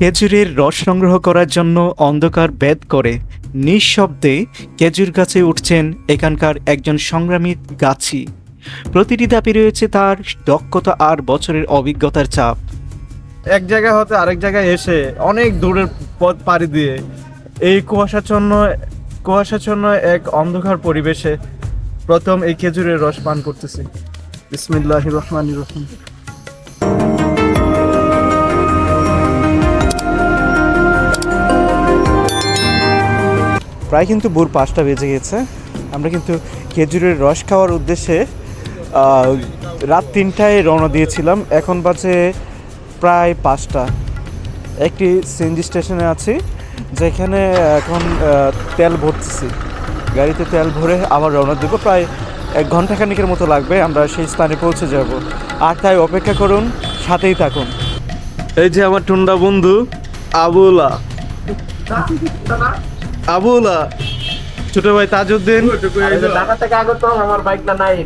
খেজুরের রস সংগ্রহ করার জন্য অন্ধকার বেদ করে। নিঃশব্দে খেজুর গাছে উঠছেন এখানকার একজন সংগ্রামী গাছি। প্রতিটি ধাপে রয়েছে তার দক্ষতা আর বছরের অভিজ্ঞতার চাপ। এক জায়গা হতে আরেক জায়গায় এসে অনেক দূরের পথ পাড়ি দিয়ে এই কুয়াশাচ্ছন্ন কুয়াশাচ্ছন্ন এক অন্ধকার পরিবেশে প্রথম এই খেজুরের রস পান করতেছি। বিসমিল্লাহ রহমান রহিম। প্রায় কিন্তু ভোর পাঁচটা বেজে গেছে। আমরা কিন্তু খেজুরের রস খাওয়ার উদ্দেশ্যে রাত তিনটায় রওনা দিয়েছিলাম। এখন বাজে প্রায় পাঁচটা। একটি সিএনজি স্টেশনে আছি যেখানে এখন তেল ভরতেছি। গাড়িতে তেল ভরে আবার রওনা দেবো। প্রায় এক ঘণ্টা খানিকের মতো লাগবে আমরা সেই স্থানে পৌঁছে যাব। আর তাই অপেক্ষা করুন সাথেই থাকুন। এই যে আমার টুন্ডা বন্ধু আবুলা। আবুলা ছোট ভাই তাজউদ্দিন। ঢাকা থেকে আগত আমার বাইকটা নাই।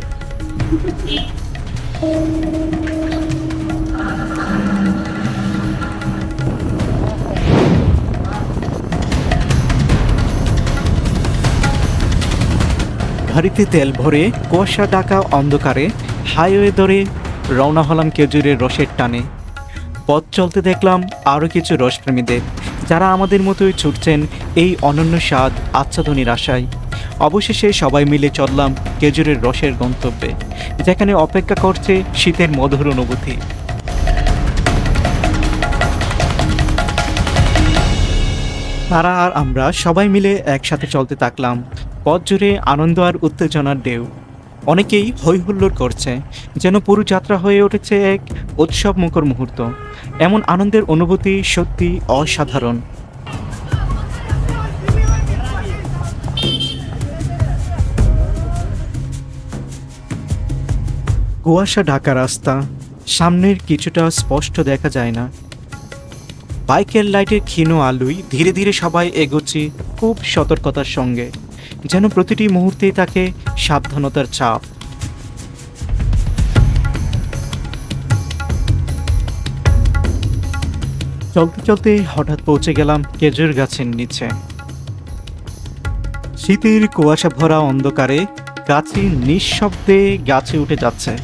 গাড়িতে তেল ভরে কুয়াশা ঢাকা অন্ধকারে হাইওয়ে ধরে রওনা হলাম খেজুরের রসের টানে। পথ চলতে দেখলাম আরও কিছু রসপ্রেমীদের। যারা আমাদের মতোই ছুটছেন এই অনন্য স্বাদ আচ্ছাদনির আশায়। অবশেষে সবাই মিলে চললাম খেজুরের রসের গন্তব্যে, যেখানে অপেক্ষা করছে শীতের মধুর অনুভূতি। তারা আর আমরা সবাই মিলে একসাথে চলতে থাকলাম। পথ জুড়ে আনন্দ আর উত্তেজনার ঢেউ। অনেকেই হৈহুল্লোড় করছে যেন পুরো যাত্রা হয়ে উঠেছে এক উৎসব মুখর মুহূর্ত। এমন আনন্দের অনুভূতি সত্যি অসাধারণ। কুয়াশা ঢাকা রাস্তা, সামনের কিছুটা স্পষ্ট দেখা যায় না। বাইকের লাইটের ক্ষীণ আলোয় ধীরে ধীরে সবাই এগোচ্ছি খুব সতর্কতার সঙ্গে। যেন প্রতিটি মুহূর্তেই তাকে সাবধানতার চাপ। চলতে চলতে হঠাৎ পৌঁছে গেলাম খেজুর গাছের নিচে। শীতের কুয়াশা ভরা অন্ধকারে গাছটি নিঃশব্দে গাছে উঠে যাচ্ছে।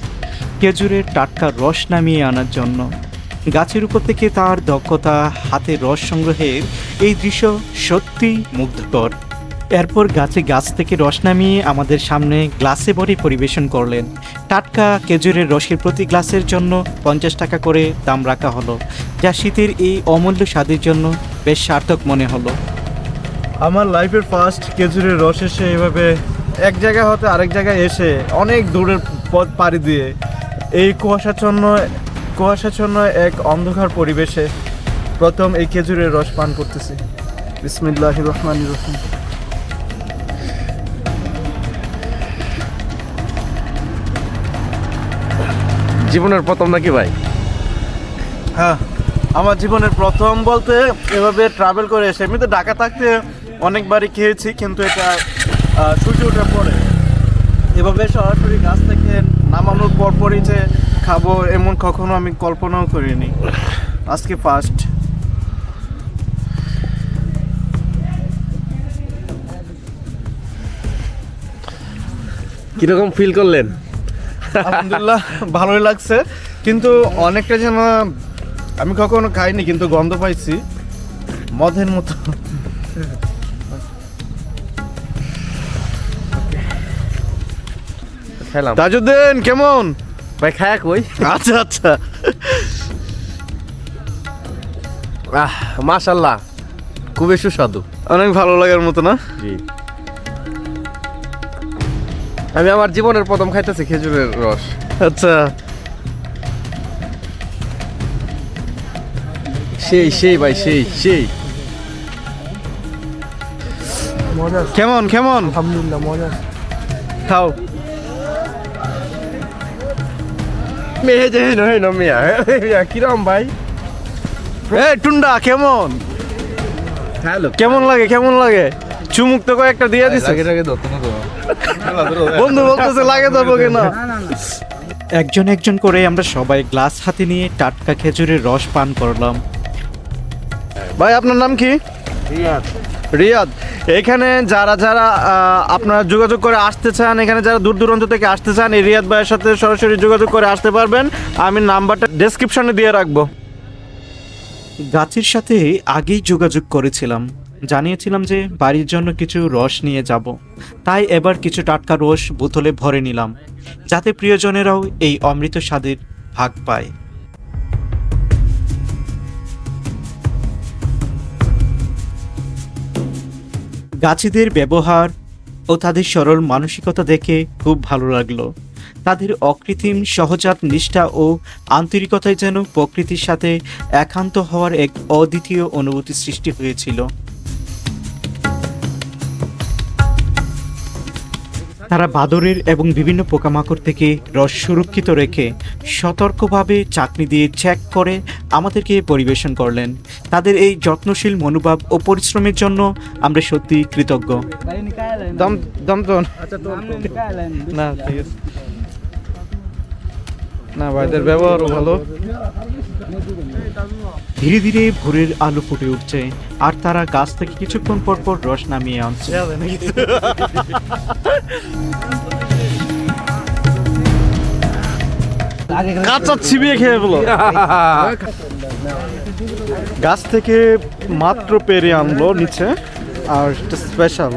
খেজুরের টাটকা রস নামিয়ে আনার জন্য। গাছের উপর থেকে তার দক্ষতা হাতে রস সংগ্রহের এই দৃশ্য সত্যি মুগ্ধকর। এরপর গাছে গাছ থেকে রস নামিয়ে আমাদের সামনে গ্লাসে ভরে পরিবেশন করলেন। টাটকা খেজুরের রসের প্রতি গ্লাসের জন্য পঞ্চাশ টাকা করে দাম রাখা হলো, যা শীতের এই অমূল্য স্বাদের জন্য বেশ সার্থক মনে হলো। আমার লাইফের ফার্স্ট খেজুরের রস এসে এভাবে এক জায়গা হতে আরেক জায়গায় এসে অনেক দূরের পথ পাড়ি দিয়ে এই কুয়াশাচ্ছন্ন কুয়াশাচ্ছন্ন এক অন্ধকার পরিবেশে প্রথম এই খেজুরের রস পান করতেছি। বিসমিল্লাহ রহমান রহিম। জীবনের প্রথম নাকি ভাই? হ্যাঁ আমার জীবনের প্রথম বলতে এভাবে ট্রাভেল করে এসে আমি তো ঢাকা থাকতে অনেকবারই খেয়েছি কিন্তু এটা সূর্য ওঠার পরে। এভাবে সরাসরি গাছ থেকে নামানোর পরপরই যে খাব এমন কখনো আমি কল্পনাও করিনি। আজকে ফার্স্ট কীরকম ফিল করলেন? আলহামদুলিল্লাহ ভালোই লাগছে। কিন্তু অনেকটা যেন আমি কখনো খাইনি কিন্তু গন্ধ পাইছি। মদের মতো। খেলাম। তাজুদ্দিন কেমন? ভাই খায়া কই? আচ্ছা আচ্ছা। আহ মাশাল্লাহ খুবই সুস্বাদু। অনেক ভালো লাগার মতো না? জি। আমি আমার জীবনের প্রথম খাইতেছি খেজুরের রস। আচ্ছা। সেই সেই ভাই সেই সেই। কেমন কেমন? আলহামদুলিল্লাহ মজা খাও। মেয়ে যে নয় না মিয়া মিয়া, কিরম ভাই? এ টুন্ডা কেমন? হ্যালো। কেমন লাগে কেমন লাগে? চুমুক তো কয়েকটা দিয়ে দিছে। বন্ধু বলতেছে লাগে কিনা একজন একজন করে আমরা সবাই গ্লাস হাতে নিয়ে টাটকা খেজুরের রস পান করলাম। ভাই আপনার নাম কি? রিয়াদ। এখানে যারা যারা আহ, আপনারা যোগাযোগ করে আসতে চান এখানে যারা দূর দূরান্ত থেকে আসতে চান এই রিয়াদ ভাইয়ের সাথে সরাসরি যোগাযোগ করে আসতে পারবেন। আমি নাম্বারটা ডেসক্রিপশনে দিয়ে রাখব। গাছের সাথে আগেই যোগাযোগ করেছিলাম। জানিয়েছিলাম যে বাড়ির জন্য কিছু রস নিয়ে যাব। তাই এবার কিছু টাটকা রস বোতলে ভরে নিলাম, যাতে প্রিয়জনেরাও এই অমৃত স্বাদের ভাগ পায়। গাছিদের ব্যবহার ও তাদের সরল মানসিকতা দেখে খুব ভালো লাগল। তাদের অকৃত্রিম সহজাত নিষ্ঠা ও আন্তরিকতায় যেন প্রকৃতির সাথে একান্ত হওয়ার এক অদ্বিতীয় অনুভূতি সৃষ্টি হয়েছিল। তারা বাদরের এবং বিভিন্ন পোকামাকড় থেকে রস সুরক্ষিত রেখে সতর্কভাবে চাকনি দিয়ে চেক করে আমাদেরকে পরিবেশন করলেন। তাদের এই যত্নশীল মনোভাব ও পরিশ্রমের জন্য আমরা সত্যি কৃতজ্ঞ। দম আচ্ছা না ঠিক আছে। না ভাইদের ব্যবহারও ভালো। ধীরে ধীরে ভোরের আলো ফুটে উঠছে আর তারা গাছ থেকে কিছুক্ষণ পর পর রস নামিয়ে আনছে। কাঁচা চিবিয়ে খেয়ে বলো। গাছ থেকে মাত্র পেরে আনলো নিচে আর স্পেশাল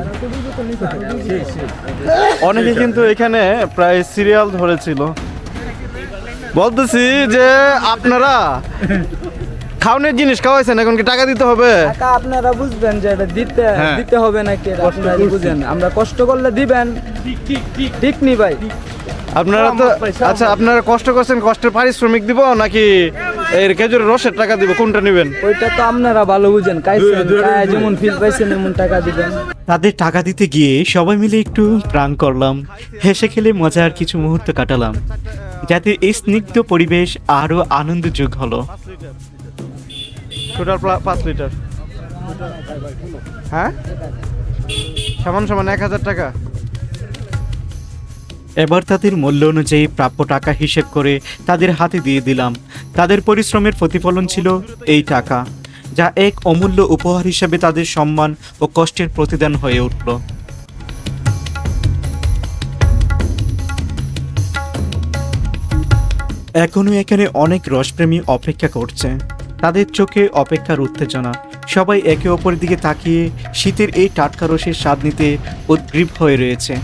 অনেকে কিন্তু এখানে প্রায় সিরিয়াল ধরেছিল। বলতেছি যে আপনারা খাওয়ানোর জিনিস খাওয়াইছেন এখন কি টাকা দিতে হবে? টাকা আপনারা বুঝবেন যে এটা দিতে হ্যাঁ। দিতে হবে নাকি এটা আপনারা বুঝেন। আমরা কষ্ট করলে দিবেন। ঠিক নি ভাই? আপনারা তো আচ্ছা আপনারা কষ্ট করছেন কষ্টের পারিশ্রমিক দিব নাকি এর খেজুরের রসের টাকা দিব? কোনটা নেবেন? ওইটা তো আপনারা ভালো বুঝেন। যেমন ফিল পাইছেন এমন টাকা দিবেন। তাদের টাকা দিতে গিয়ে সবাই মিলে একটু প্রাণ করলাম। হেসে খেলে মজার কিছু মুহূর্ত কাটালাম। যাতে এই স্নিগ্ধ পরিবেশ আরও আনন্দযোগ হলো। টোটাল পাঁচ লিটার হ্যাঁ? সমান সমান এক হাজার টাকা। এবার তাদের মূল্য অনুযায়ী প্রাপ্য টাকা হিসেব করে তাদের হাতে দিয়ে দিলাম। তাদের পরিশ্রমের প্রতিফলন ছিল এই টাকা যা এক অমূল্য উপহার হিসেবে তাদের সম্মান ও কষ্টের প্রতিদান হয়ে উঠল। এখনও এখানে অনেক রসপ্রেমী অপেক্ষা করছে। তাদের চোখে অপেক্ষার উত্তেজনা। সবাই একে অপরের দিকে তাকিয়ে শীতের এই টাটকা রসের স্বাদ নিতে উদ্গ্রীব হয়ে রয়েছে।